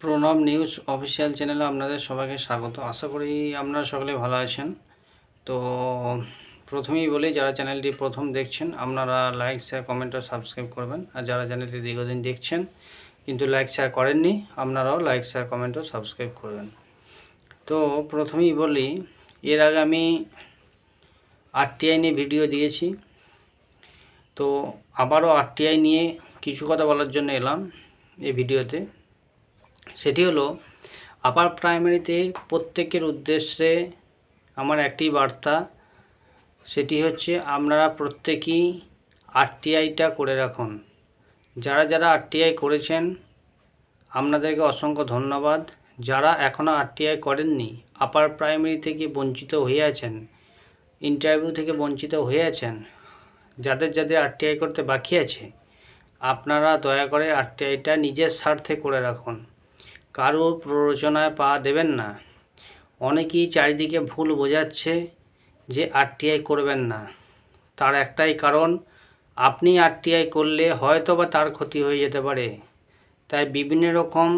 Pranab news official চ্যানেলে আপনাদের সবাইকে স্বাগত। আশা করি আপনারা সকলে ভালো আছেন। তো প্রথমেই বলি, যারা চ্যানেলটি প্রথম দেখছেন, আপনারা লাইক শেয়ার কমেন্ট ও সাবস্ক্রাইব করবেন। আর যারা চ্যানেলটি দীর্ঘদিন দেখছেন, কিন্তু লাইক শেয়ার করেননি, আপনারাও লাইক শেয়ার কমেন্ট সাবস্ক্রাইব করবেন। তো প্রথমেই বলি, এর আগে আমি আরটিআই নিয়ে ভিডিও দিয়েছি। তো আবারও আরটিআই নিয়ে কিছু কথা বলার জন্য এলাম এই ভিডিওতে সেটি হলো আপার প্রাইমারিতে প্রত্যেকের উদ্দেশ্যে আমার একটি বার্তা, সেটি হচ্ছে আপনারা প্রত্যেকেই আরটিআইটা করে রাখুন। যারা যারা আরটিআই করেছেন, আপনাদেরকে অসংখ্য ধন্যবাদ। যারা এখনও আরটিআই করেননি আপার প্রাইমারি থেকে বঞ্চিত হয়ে আছেন ইন্টারভিউ থেকে বঞ্চিত হয়ে আছেন, যাদের যাদের আরটিআই করতে বাকি আছে, আপনারা দয়া করে আরটিআইটা নিজের স্বার্থে করে রাখুন। কারোর প্ররোচনায় পা দেবেন না। অনেকেই চারিদিকে ভুল বোঝাচ্ছে যে আরটিআই করবেন না। তার একটাই কারণ, আপনি আরটিআই করলে হয়তো বা তার ক্ষতি হয়ে যেতে পারে। তাই বিভিন্ন রকম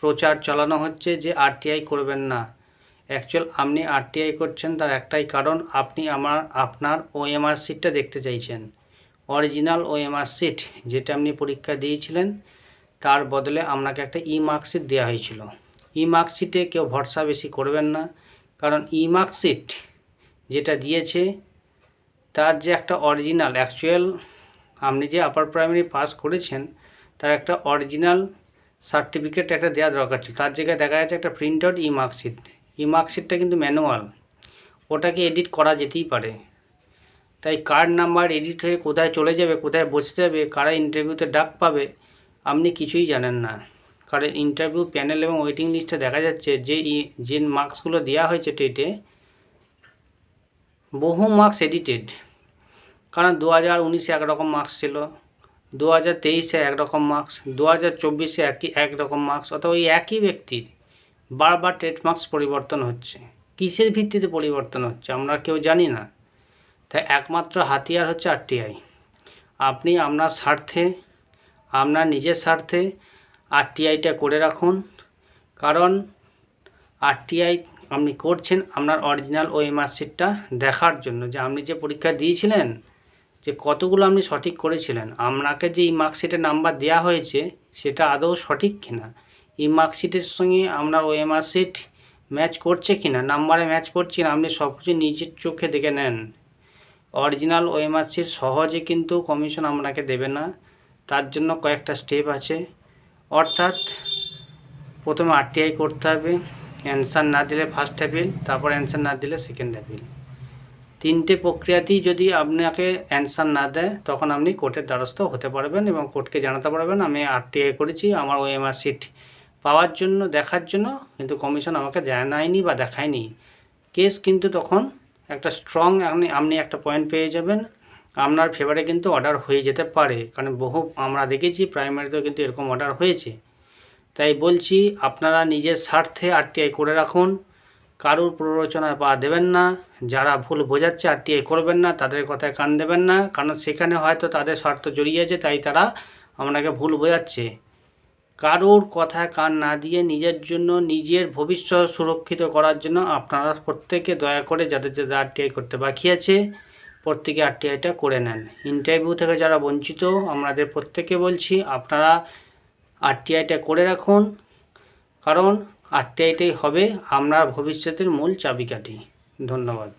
প্রচার চালানো হচ্ছে যে আরটিআই করবেন না। অ্যাকচুয়াল আপনি আরটিআই করছেন তার একটাই কারণ, আপনি আমার, আপনার ওএমআর সিটটা দেখতে চাইছেন। অরিজিনাল ওএমআর সিট যেটা আপনি পরীক্ষা দিয়েছিলেন তার বদলে আপনাকে একটা ই মার্কশিট দেওয়া হয়েছিল। ই মার্কশিটে কেউ ভরসা বেশি করবেন না, কারণ ই মার্কশিট যেটা দিয়েছে, তার যে একটা অরিজিনাল অ্যাকচুয়াল আপনি যে আপার প্রাইমারি পাস করেছেন, তার একটা অরিজিনাল সার্টিফিকেট একটা দেওয়া দরকার ছিল। তার জায়গায় দেখা যাচ্ছে একটা print out e marksheet e মার্কশিটটা কিন্তু ম্যানুয়াল ওটাকে এডিট করা যেতেই পারে। তাই কার্ড নাম্বার এডিট হয়ে কোথায় চলে যাবে, কোথায় বসে যাবে, কারা ইন্টারভিউতে ডাক পাবে আপনি কিছুই জানেন না। কারণ ইন্টারভিউ প্যানেল এবং ওয়েটিং লিস্টে দেখা যাচ্ছে যে যে মার্কসগুলো দেওয়া হয়েছে টেটে বহু মার্কস এডিটেড কারণ দু হাজার উনিশে একরকম মার্কস ছিল দু হাজার তেইশে একরকম মার্কস দু হাজার চব্বিশে একই, একরকম মার্কস অথবা ওই একই ব্যক্তির বারবার টেট মার্কস পরিবর্তন হচ্ছে। কিসের ভিত্তিতে পরিবর্তন হচ্ছে আমরা কেউ জানি না। তাই একমাত্র হাতিয়ার হচ্ছে আরটিআই আপনি আপনার স্বার্থে আপনার নিজের স্বার্থে আরটিআইটা করে রাখুন। কারণ আরটিআই আপনি করছেন আপনার অরিজিনাল ওএমআর সিটটা দেখার জন্য। যে আপনি যে পরীক্ষা দিয়েছিলেন, যে কতগুলো আপনি সঠিক করেছিলেন, আপনাকে যে এই মার্কশিটের নাম্বার দেওয়া হয়েছে, সেটা আদৌ সঠিক কিনা? এই মার্কশিটের সঙ্গে আপনার ওএমআর সিট ম্যাচ করছে কিনা, নাম্বারে ম্যাচ করছে না আপনি সব কিছু নিজের চোখে দেখে নেন। অরিজিনাল ওএমআর সিট সহজে কিন্তু কমিশন আপনাকে দেবে না। তার জন্য কয়েকটা স্টেপ আছে। অর্থাৎ প্রথমে আরটিআই করতে হবে অ্যান্সার না দিলে ফার্স্ট অ্যাপিল তারপর অ্যান্সার না দিলে সেকেন্ড অ্যাপিল তিনটে প্রক্রিয়াতেই যদি আপনাকে অ্যান্সার না দেয়, তখন আপনি কোর্টের দ্বারস্থ হতে পারবেন এবং কোর্টকে জানাতে পারবেন, আমি আরটিআই করেছি, আমার ওএমআর সিট পাওয়ার জন্য, দেখার জন্য, কিন্তু কমিশন আমাকে জানায়নি বা দেখায়নি। কেস কিন্তু তখন একটা স্ট্রং আপনি আপনি একটা পয়েন্ট পেয়ে যাবেন আপনার ফেভারে কিন্তু অর্ডার হয়ে যেতে পারে। কারণ বহু, আমরা দেখেছি প্রাইমারিতেও কিন্তু এরকম অর্ডার হয়েছে। তাই বলছি, আপনারা নিজের স্বার্থে আরটিআই করে রাখুন। কারুর প্ররোচনায় পা দেবেন না। যারা ভুল বোঝাচ্ছে আরটিআই করবেন না, তাদের কথায় কান দেবেন না। কারণ সেখানে হয়তো তাদের স্বার্থ জড়িয়ে আছে, তাই তারা আপনাকে ভুল বোঝাচ্ছে। কারোর কথায় কান না দিয়ে নিজের জন্য, নিজের ভবিষ্যৎ সুরক্ষিত করার জন্য আপনারা প্রত্যেকে দয়া করে যাদের যাদের আরটিআই করতে বাকি আছে প্রত্যেকে আরটিআইটা করে নেন। ইন্টারভিউ থেকে যারা বঞ্চিত, আমাদের প্রত্যেকে বলছি, আপনারা আরটিআইটা করে রাখুন, কারণ আরটিআইটাই হবে আপনার ভবিষ্যতের মূল চাবিকাঠি। ধন্যবাদ।